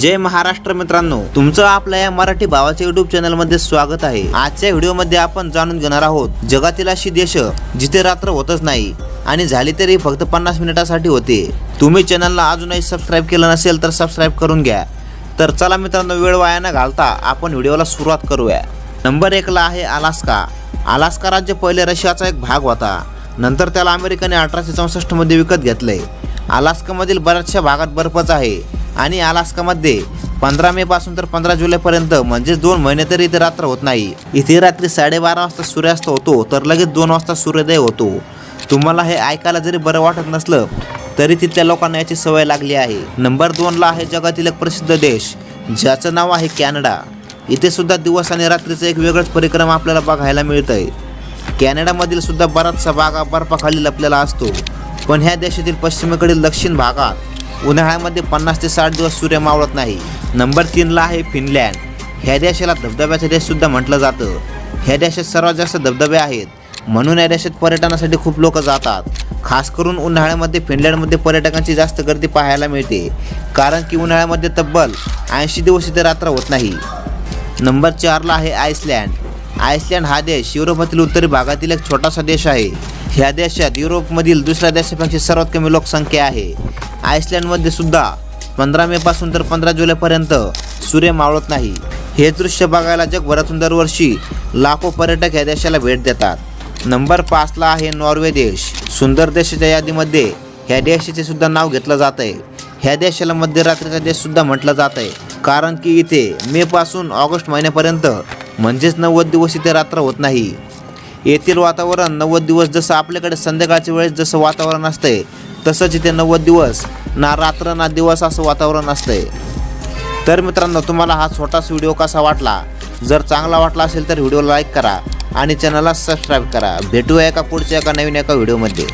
जय महाराष्ट्र मित्रांनो तुमचं आपल्या या मराठी भावाच्या युट्यूब चॅनलमध्ये स्वागत आहे. आजच्या व्हिडिओमध्ये आपण जाणून घेणार आहोत जगातील अशी देश जिथे रात्र होतच नाही आणि झाली तरी फक्त पन्नास मिनिटासाठी होते. तुम्ही चॅनलला अजूनही सबस्क्राईब केलं नसेल तर सबस्क्राईब करून घ्या. तर चला मित्रांनो वेळ वाया न घालता आपण व्हिडिओला सुरुवात करूया. नंबर एकला आहे अलास्का. अलास्का राज्य पहिले रशियाचा एक भाग होता. नंतर त्याला अमेरिकेने अठराशे चौसष्टमध्ये विकत घेतलंय अलास्कामधील बऱ्याचशा भागात बर्फच आहे. आणि अलास्कामध्ये पंधरा मे पासून तर पंधरा जुलैपर्यंत म्हणजेच दोन महिने तरी इथे रात्र होत नाही. इथे रात्री साडेबारा वाजता सूर्यास्त होतो तर लगेच दोन वाजता सूर्योदय होतो. तुम्हाला हे ऐकायला जरी बरं वाटत नसलं तरी तिथल्या लोकांना याची सवय लागली आहे. नंबर दोनला आहे जगातील एक प्रसिद्ध देश ज्याचं नाव आहे कॅनडा. इथे सुद्धा दिवस आणि रात्रीचं एक वेगळंच परिक्रम आपल्याला बघायला मिळतंय. कॅनडामधील सुद्धा बराचसा भाग बर्फाखाली लपलेला असतो. पण ह्या देशातील पश्चिमेकडील दक्षिण भागात उन्हाळ्यामध्ये पन्नास ते साठ दिवस सूर्य मावळत नाही. नंबर तीनला आहे फिनलँड. ह्या देशाला धबधब्याचा देशसुद्धा म्हटलं जातं. ह्या देशात सर्वात जास्त धबधबे आहेत. म्हणून या देशात पर्यटनासाठी खूप लोक जातात. खास करून उन्हाळ्यामध्ये फिनलँडमध्ये पर्यटकांची जास्त गर्दी पाहायला मिळते. कारण की उन्हाळ्यामध्ये तब्बल ऐंशी दिवस इथे रात्र होत नाही. नंबर चारला आहे आईसलँड. आइसलँड हा देश युरोपातील उत्तरी भागातील एक छोटासा देश आहे. ह्या देशात युरोपमधील दुसऱ्या देशापेक्षा सर्वात कमी लोकसंख्या आहे. आइसलँडमध्ये सुद्धा पंधरा मे पासून तर पंधरा जुलैपर्यंत सूर्य मावळत नाही. हे दृश्य बघायला जगभरातून दरवर्षी लाखो पर्यटक ह्या देशाला भेट देतात. नंबर पाचला आहे नॉर्वे देश. सुंदर देशाच्या यादीमध्ये ह्या देशाचे सुद्धा नाव घेतलं जात आहे ह्या देशाला मध्यरात्रीचा देश सुद्धा म्हटलं जात आहे कारण की इथे मे पासून ऑगस्ट महिन्यापर्यंत म्हणजेच नव्वद दिवस इथे रात्र होत नाही. येथील वातावरण नव्वद दिवस जसं आपल्याकडे संध्याकाळच्या वेळेस जसं वातावरण असतंय तसंच इथे नव्वद दिवस ना रात्र ना दिवस असं वातावरण असतंय. तर मित्रांनो तुम्हाला हा छोटासा व्हिडिओ कसा वाटला? जर चांगला वाटला असेल तर व्हिडिओला लाईक करा आणि चॅनलला सबस्क्राईब करा. भेटूया एका पुढच्या एका नवीन एका व्हिडिओमध्ये.